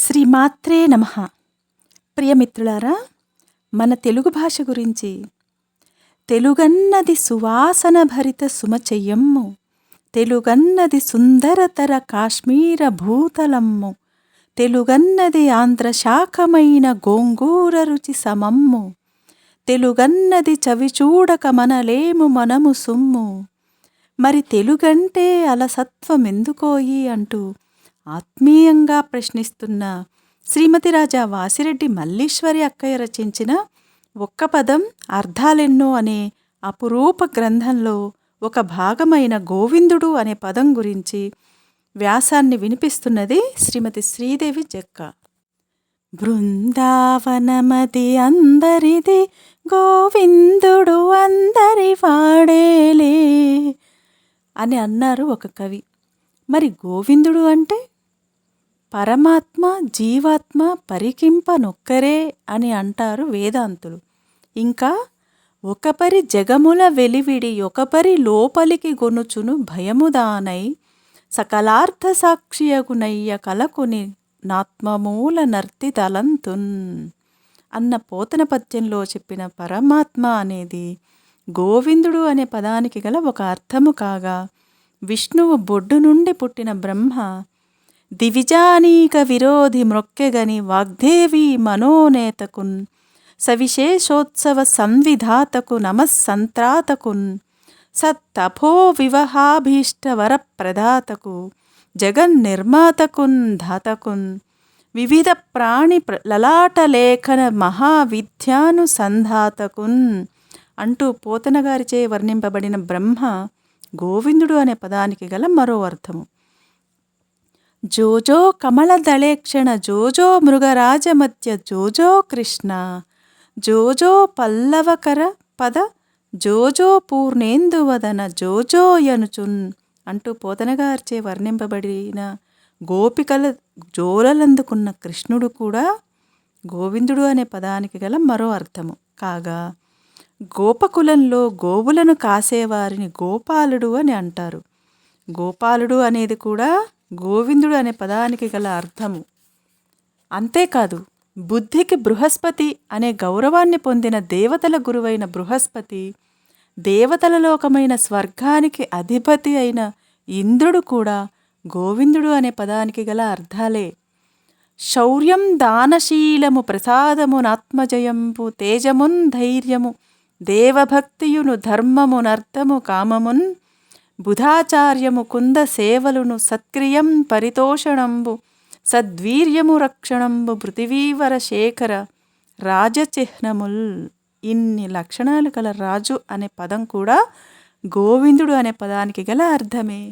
శ్రీమాత్రే నమ. ప్రియమిత్రులారా మన తెలుగు భాష గురించి తెలుగన్నది సువాసన భరిత సుమచెయ్యమ్ము తెలుగన్నది సుందరతర కాశ్మీర భూతలమ్ము తెలుగన్నది ఆంధ్రశాఖమైన గోంగూర రుచి సమమ్ము తెలుగన్నది చవిచూడక మనలేము మనము సుమ్ము. మరి తెలుగంటే అలసత్వమెందుకోయి అంటూ ఆత్మీయంగా ప్రశ్నిస్తున్న శ్రీమతి రాజా వాసిరెడ్డి మల్లీశ్వరి అక్కయ్య రచించిన ఒక్క పదం అర్థాలెన్నో అనే అపురూప గ్రంథంలో ఒక భాగమైన గోవిందుడు అనే పదం గురించి వ్యాసాన్ని వినిపిస్తున్నది శ్రీమతి శ్రీదేవి జక్క. బృందావనమది అందరిది గోవిందుడు అందరి వాడేలే అని అన్నారు ఒక కవి. మరి గోవిందుడు అంటే పరమాత్మ జీవాత్మ పరికింపనొక్కరే అని అంటారు వేదాంతులు. ఇంకా ఒకపరి జగముల వెలివిడి ఒకపరి లోపలికి గొనుచును భయముదానై సకలార్థ సాక్షియగునయ్య కలకుని నాత్మమూల నర్తి తలంతున్ అన్న పోతన పద్యంలో చెప్పిన పరమాత్మ అనేది గోవిందుడు అనే పదానికి గల ఒక అర్థము కాగా విష్ణువు బొడ్డు నుండి పుట్టిన బ్రహ్మ దివిజానీక విరోధి మ్రొక్కెగని వాగ్దేవి మనోనేతకున్ సవిశేషోత్సవ సంవిధాతకు నమస్సంత్రాతకున్ సత్తపో వివహాభీష్ట వరప్రదాతకు జగన్నిర్మాతకున్ ధాతకున్ వివిధ ప్రాణి లలాటలేఖన మహావిద్యానుసంధాతకున్ అంటూ పోతనగారిచే వర్ణింపబడిన బ్రహ్మ గోవిందుడు అనే పదానికి గల మరో అర్థము. జోజో కమలదళేక్షణ జోజో మృగరాజమధ్య జోజో కృష్ణ జోజో పల్లవకర పద జోజో పూర్ణేందువదన జోజోయనుచున్ అంటూ పోతనగారిచే వర్ణింపబడిన గోపికల జోలలందుకున్న కృష్ణుడు కూడా గోవిందుడు అనే పదానికి గల మరో అర్థము కాగా గోపకులంలో గోవులను కాసేవారిని గోపాలుడు అని అంటారు గోపాలుడు అనేది కూడా గోవిందుడు అనే పదానికి గల అర్థము. అంతేకాదు బుద్ధికి బృహస్పతి అనే గౌరవాన్ని పొందిన దేవతల గురువైన బృహస్పతి దేవతల లోకమైన స్వర్గానికి అధిపతి అయిన ఇంద్రుడు కూడా గోవిందుడు అనే పదానికి గల అర్థాలే. శౌర్యం దానశీలము ప్రసాదమునాత్మజయంపు తేజమున్ ధైర్యము దేవభక్తియును ధర్మమునర్థము కామమున్ బుధాచార్యము కుంద సేవలును సత్క్రియం పరితోషణంబు సద్వీర్యము రక్షణంబు పృథివీవర శేఖర రాజచిహ్నముల్ ఇన్ని లక్షణాలు గల రాజు అనే పదం కూడా గోవిందుడు అనే పదానికి గల అర్థమే.